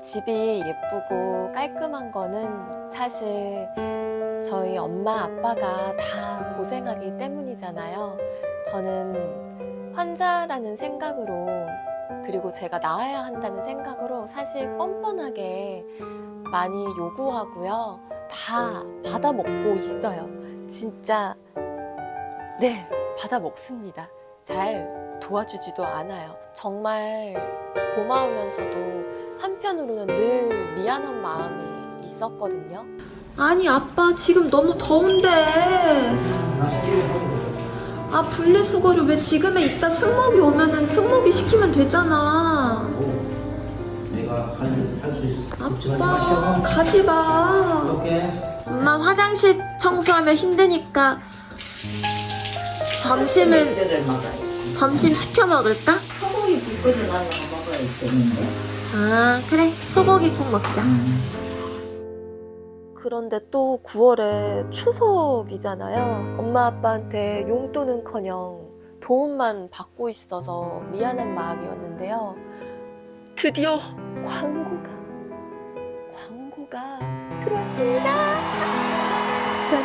집이 예쁘고 깔끔한 거는 사실 저희 엄마 아빠가 다 고생하기 때문이잖아요. 저는 환자라는 생각으로 그리고 제가 나아야 한다는 생각으로 사실 뻔뻔하게 많이 요구하고요. 다 받아 먹고 있어요. 진짜 네, 받아 먹습니다. 잘 도와주지도 않아요. 정말 고마우면서도 한편으로는 늘 미안한 마음이 있었거든요. 아니 아빠 지금 너무 더운데 아 분리수거를 왜 지금에 이따 승목이 오면은 승목이 시키면 되잖아 내가 할수. 아빠 가지마. 엄마 화장실 청소하면 힘드니까 점심은. 점심 시켜 먹을까? 소고기 굴거리 나는 거 먹어야 되는데. 아 그래 소고기 국 먹자 그런데 또 9월에 추석이잖아요. 엄마 아빠한테 용돈은커녕 도움만 받고 있어서 미안한 마음이었는데요. 드디어 광고가 광고가 들어왔습니다.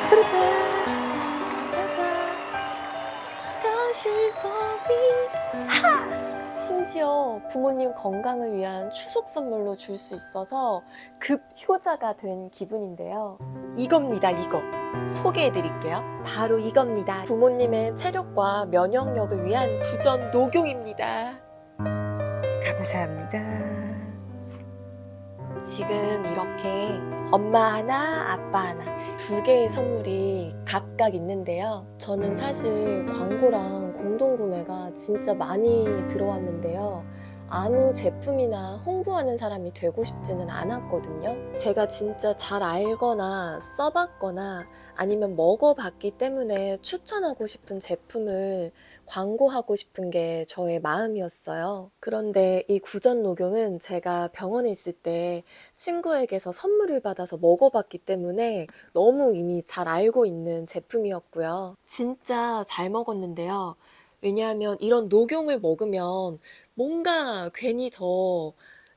보기 하! 심지어 부모님 건강을 위한 추석 선물로 줄 수 있어서 급 효자가 된 기분인데요. 이겁니다, 이거. 소개해 드릴게요. 바로 이겁니다. 부모님의 체력과 면역력을 위한 구전 녹용입니다. 감사합니다. 지금 이렇게 엄마 하나, 아빠 하나, 두 개의 선물이 각각 있는데요. 저는 사실 광고랑 공동구매가 진짜 많이 들어왔는데요. 아무 제품이나 홍보하는 사람이 되고 싶지는 않았거든요. 제가 진짜 잘 알거나 써봤거나 아니면 먹어봤기 때문에 추천하고 싶은 제품을 광고하고 싶은 게 저의 마음이었어요. 그런데 이 구전 녹용은 제가 병원에 있을 때 친구에게서 선물을 받아서 먹어봤기 때문에 너무 이미 잘 알고 있는 제품이었고요. 진짜 잘 먹었는데요. 왜냐하면 이런 녹용을 먹으면 뭔가 괜히 더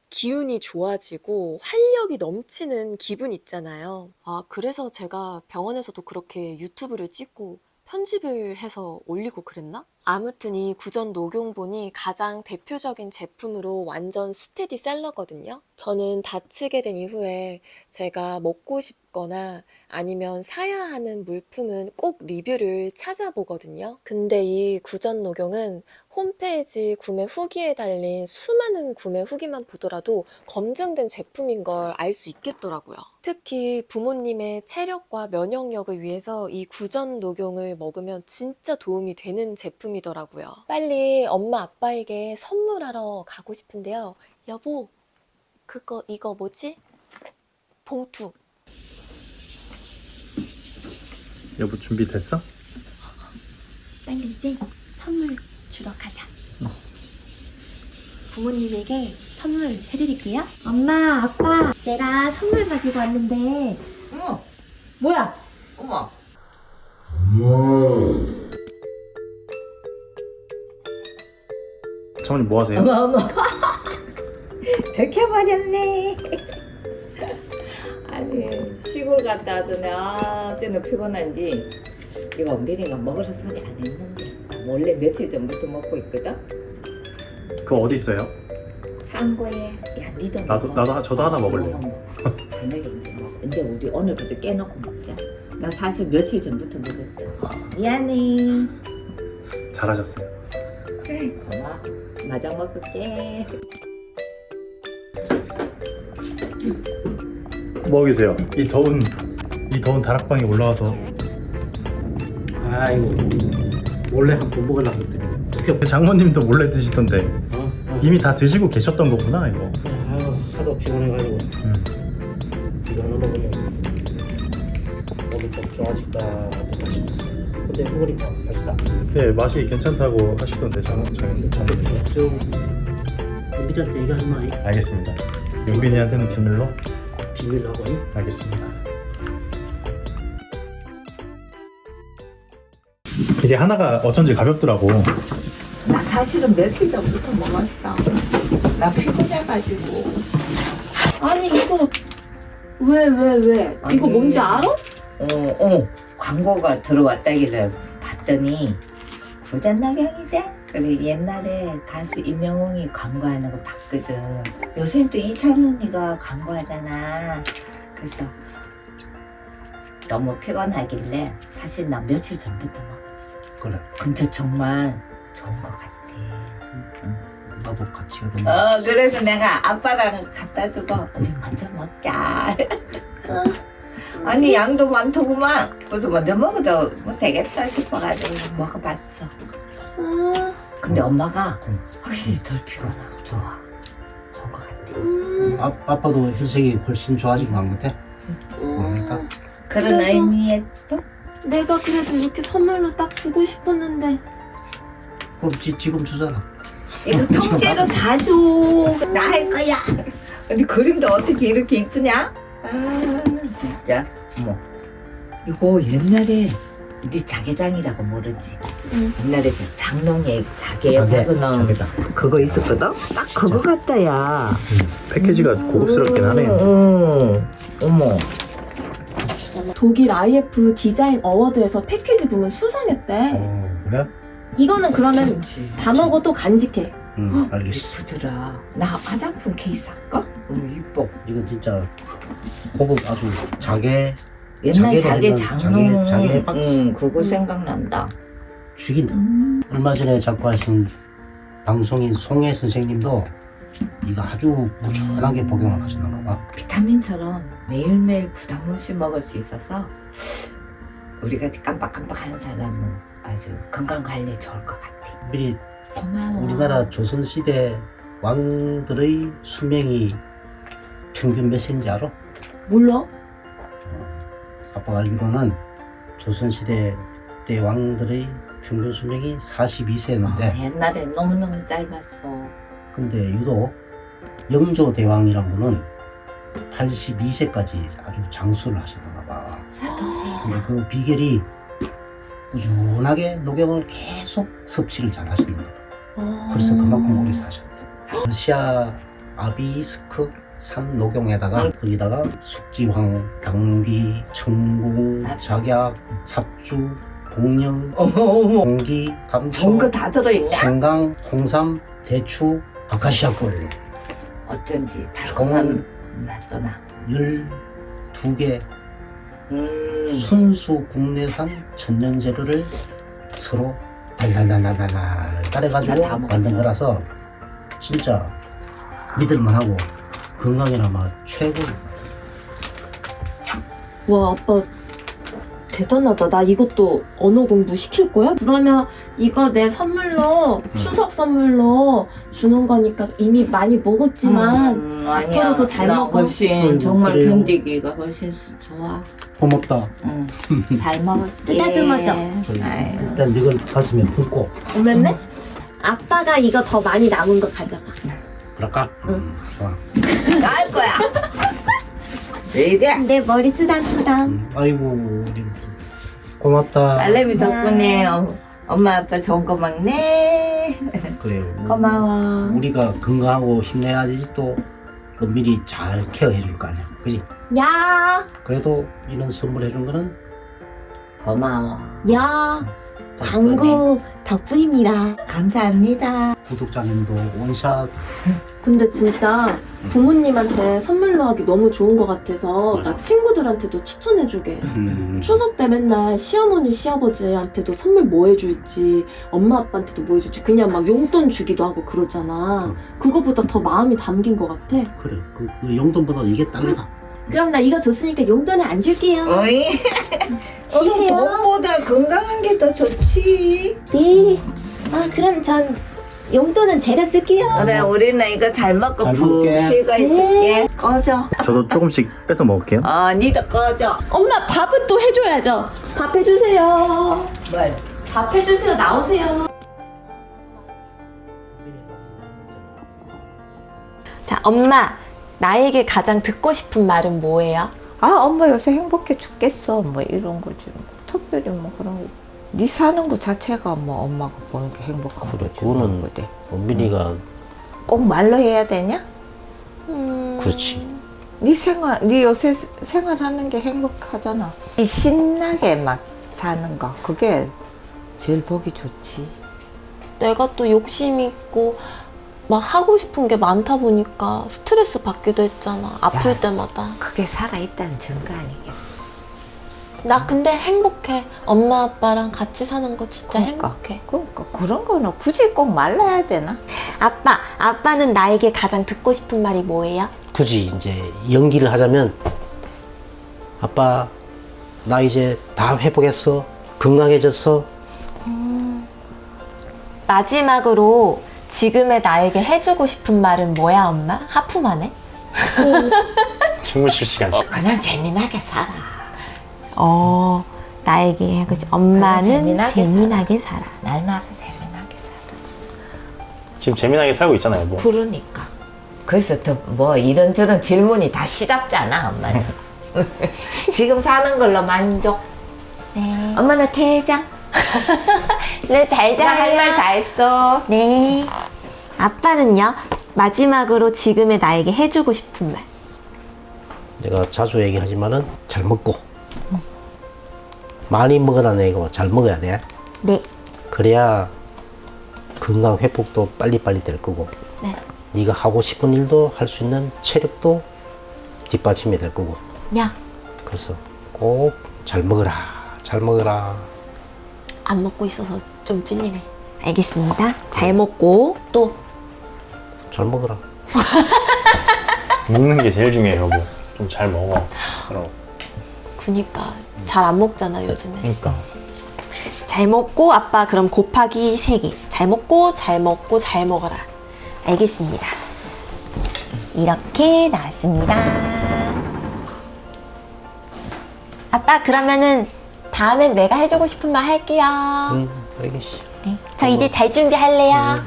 기운이 좋아지고 활력이 넘치는 기분 있잖아요. 아, 그래서 제가 병원에서도 그렇게 유튜브를 찍고 편집을 해서 올리고 그랬나? 아무튼 이 구전 녹용본이 가장 대표적인 제품으로 완전 스테디셀러거든요. 저는 다치게 된 이후에 제가 먹고 싶 거나 아니면 사야 하는 물품은 꼭 리뷰를 찾아보거든요. 근데 이 구전 녹용은 홈페이지 구매 후기에 달린 수많은 구매 후기만 보더라도 검증된 제품인 걸 알 수 있겠더라고요. 특히 부모님의 체력과 면역력을 위해서 이 구전 녹용을 먹으면 진짜 도움이 되는 제품이더라고요. 빨리 엄마 아빠에게 선물하러 가고 싶은데요. 여보, 그거 이거 뭐지? 봉투. 여보 준비됐어? 빨리 이제 선물 주러 가자 부모님에게 선물 해드릴게요 엄마 아빠 내가 선물 가지고 왔는데 어머, 뭐야 어머. 장모님 뭐 하세요? 어머, 어머. 들켜버렸네. 아니, 시골 갔다 왔더니, 아, 쟤는 피곤한지. 이거 미리가 먹으라 소리 안 했는데. 원래 며칠 전부터 먹고 있거든? 그거 어디 있어요? 창고에. 야, 니도 나도- 먹어. 나도 하- 저도 하나 먹을래요. 먹어, 먹어. 저녁에 이제 먹어. 이제 우리 오늘부터 깨놓고 먹자. 나 사실 며칠 전부터 먹었어. 미안해. 잘하셨어요. 고마워. 마저 먹을게. 뭐 계세요? 이 더운 이 더운 다락방에 올라와서 아이고 몰래 한번 먹으려고 했더니 어떻게 그 장모님도 몰래 드시던데 어? 어. 이미 다 드시고 계셨던 거구나 이거. 아유 하도 피곤해가지고 음. 이거 하나 먹으면 몸이 좀 좋아질까 어떨까 싶었어 근데 먹으니까 맛있다 네 맛이 괜찮다고 하시던데 장 장- 장모님. 좀 은비한테 얘기하지 마 알겠습니다. 용빈이한테는 비밀로 비밀로 하고 이. 알겠습니다. 이게 하나가 어쩐지 가볍더라고. 나 사실은 며칠 전부터 먹었어. 나 피곤해가지고. 아니 이거 왜 왜 왜? 이거 아니. 뭔지 알아? 어, 어, 광고가 들어왔다길래 봤더니 구전나경이대. 그래 옛날에 가수 임영웅이 광고하는 거 봤거든. 요새 또 이찬원이가 광고하잖아. 그래서 너무 피곤하길래 사실 나 며칠 전부터 먹었어. 그래. 근데 정말 좋은 것 같아. 나도 같이 얻어 어, 그래서 내가 아빠랑 갖다 주고 우리 먼저 먹자. 아니 양도 많더구만. 그래서 먼저 먹어도 뭐 되겠다 싶어가지고 먹어봤어. 아, 근데 엄마가 확실히 덜 피곤하고 좋아. 좋은 것 같아. 음, 아, 아빠도 혈색이 훨씬 좋아진 것 같아. 뭡니까? 그런 그래서- 의미에 또 내가 그래도 이렇게 선물로 딱 주고 싶었는데 그럼 지, 지금 주잖아. 이거 통째로 다 줘. 나 할 거야. 근데 그림도 어떻게 이렇게 이쁘냐? 아 진짜. 어머. 이거 옛날에 네 자개장이라고 모르지? 응. 옛날에 저 장롱에 자개하고는 자기다. 그거 있었거든? 딱 그거 같다 야. 패키지가 고급스럽긴 하네요. 응. 어머. 독일 IF 디자인 어워드에서 패키지 부문 수상했대. 어, 그래? 이거는 그러면 그렇지. 다 먹어 도 간직해. 응, 알겠어. 이쁘더라. 나 화장품 케이스 할까? 너무 이뻐. 이건 진짜 고급 아주 자개 옛날 했는 장롱. 자개- 자개 박스. 응, 그거 음. 생각난다. 죽인다. 음. 얼마 전에 작고 하신 방송인 송혜 선생님도 이거 아주 무난하게 복용을 하시는가 봐. 비타민처럼 매일매일 부담 없이 먹을 수 있어서 우리가 깜빡깜빡하는 사람은 아주 건강 관리에 좋을 것 같아. 미리 고마워. 우리나라 조선시대 왕들의 수명이 평균 몇 세인지 알아? 몰라? 아빠가 알기로는 조선시대 때 왕들의 평균 수명이 42세였는데 아, 옛날에 너무너무 짧았어. 근데 유독 영조 대왕이란 분은 82세까지 아주 장수를 하시던가 봐. 근데 그 비결이 꾸준하게 녹용을 계속 섭취를 잘 하시는. 아. 그래서 그만큼 오래 사셨대. 러시아 아비스크 산 녹용에다가 거기다가 숙지황, 당귀, 청궁, 작약, 삽주, 어머 어머. 공기, 감초, 좋은 거다 들어있네. 생강, 홍삼, 대추, 아카시아 꿀 어쩐지 달콤한 맛도 나. 12개 음. 순수 국내산 천연 재료를 서로 달달달달달달 난다 따래가지고 먹었어. 만든 거라서 진짜 믿을만하고 건강에나마 최고 와 아빠 대단하다. 나 이것도 언어 공부 시킬 거야? 그러면 이거 내 선물로 추석 선물로 주는 거니까 이미 많이 먹었지만 음, 앞으로도 잘 나 먹어. 훨씬 음, 정말 그래요. 견디기가 훨씬 좋아. 고맙다 응. 잘 먹을게. 쓰다듬어져. 아유. 일단 이건 가슴에 품고 오면네? 아빠가 이거 더 많이 남은 거 가져가. 그럴까? 응. 음, 좋아 나을 거야. 왜 이래? 내 머리 쓰담쓰담. 음, 아이고 우리 고맙다 딸내미 덕분에 어, 엄마 아빠 좋은 거 먹네. 그래요 고마워. 우리가 건강하고 힘내야지 또 은밀히 잘 케어해 줄 거 아니야 그지? 야, 그래도 이런 선물 해 준 거는 고마워. 야, 광고 덕분입니다. 감사합니다. 구독자님도 원샷 근데 진짜 부모님한테 선물로 하기 너무 좋은 것 같아서 맞아. 나 친구들한테도 추천해주게. 음, 추석 때 맨날 시어머니 시아버지한테도 선물 뭐 해줄지 엄마 아빠한테도 뭐 해줄지 그냥 막 용돈 주기도 하고 그러잖아 응. 그거보다 더 마음이 담긴 것 같아 그래 그, 그 용돈보다 이게 딱이다 그럼 나 이거 줬으니까 용돈은 안 줄게요 어이. 쉬세요. 돈보다 건강한 게 더 좋지. 네. 아 그럼 전 용돈은 제가 쓸게요 그래, 우리는 이거 잘 먹고 잘 푹 먹을게. 쉬고 있을게. 꺼져. 저도 조금씩 뺏어 먹을게요. 어, 니도 꺼져. 엄마 밥은 또 해줘야죠 밥 해주세요 뭘? 밥 해주세요 나오세요 자 엄마 나에게 가장 듣고 싶은 말은 뭐예요? 아 엄마 요새 행복해 죽겠어 뭐 이런 거지 뭐. 특별히 뭐 그런 거. 네 사는 거 자체가 뭐 엄마가 보는 게 행복한 그래, 거지 그거는 뭐 그래 은밀이가 꼭 말로 해야 되냐? 음... 그렇지 네 생활, 네 요새 생활하는 게 행복하잖아. 이 신나게 막 사는 거, 그게 제일 보기 좋지. 내가 또 욕심 있고 막 하고 싶은 게 많다 보니까 스트레스 받기도 했잖아. 아플 야. 때마다. 그게 살아있다는 증거 아니겠어. 나 근데 행복해. 엄마 아빠랑 같이 사는 거 진짜 그러니까. 행복해. 그러니까 그런 거는 굳이 꼭 말라야 되나? 아빠, 아빠는 나에게 가장 듣고 싶은 말이 뭐예요? 굳이 이제 연기를 하자면 아빠 나 이제 다 회복했어 건강해졌어 마지막으로 지금의 나에게 해주고 싶은 말은 뭐야, 엄마? 하품하네? 집무실 시간. 그냥 재미나게 살아. 어, 나에게, 그지? 엄마는 재미나게 재미나게 살아. 날마다 재미나게 살아. 지금 재미나게 살고 있잖아요. 뭐. 그러니까. 그래서 더뭐 이런저런 질문이 다 시답잖아, 엄마는. 지금 사는 걸로 만족. 네. 엄마는 퇴장. 네, 잘나할말 다 했어. 네. 아빠는요? 마지막으로 지금의 나에게 해주고 싶은 말. 내가 자주 얘기하지만은 잘 먹고 많이 먹으라는 얘기고 잘 먹어야 돼 네. 그래야 건강 회복도 빨리빨리 될 거고 네. 네가 하고 싶은 일도 할 수 있는 체력도 뒷받침이 될 거고 야, 그래서 꼭 잘 먹어라 잘 먹어라 안 먹고 있어서 좀 찔리네. 알겠습니다. 잘 먹고 또 잘 먹어라 먹는 게 제일 중요해요, 여보. 좀 잘 먹어. 그럼. 그니까 잘 안 먹잖아 요즘에. 그러니까. 잘 먹고 아빠 그럼 곱하기 3개. 잘 먹고 잘 먹고 잘 먹어라. 알겠습니다. 이렇게 나왔습니다. 아빠 그러면은 다음엔 내가 해주고 싶은 말 할게요. 응 알겠어 네. 저 이제 잘 준비할래요.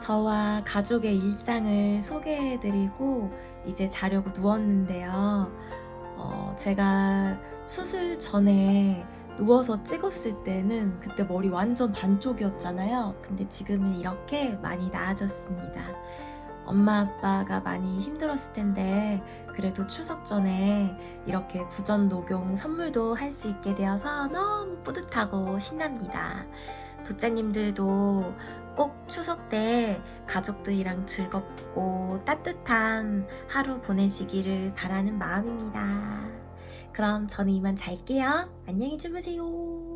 저와 가족의 일상을 소개해드리고 이제 자려고 누웠는데요. 어, 제가 수술 전에 누워서 찍었을 때는 그때 머리 완전 반쪽이었잖아요. 근데 지금은 이렇게 많이 나아졌습니다. 엄마 아빠가 많이 힘들었을 텐데 그래도 추석 전에 이렇게 구전 녹용 선물도 할 수 있게 되어서 너무 뿌듯하고 신납니다. 부자님들도 꼭 추석 때 가족들이랑 즐겁고 따뜻한 하루 보내시기를 바라는 마음입니다. 그럼 저는 이만 잘게요. 안녕히 주무세요.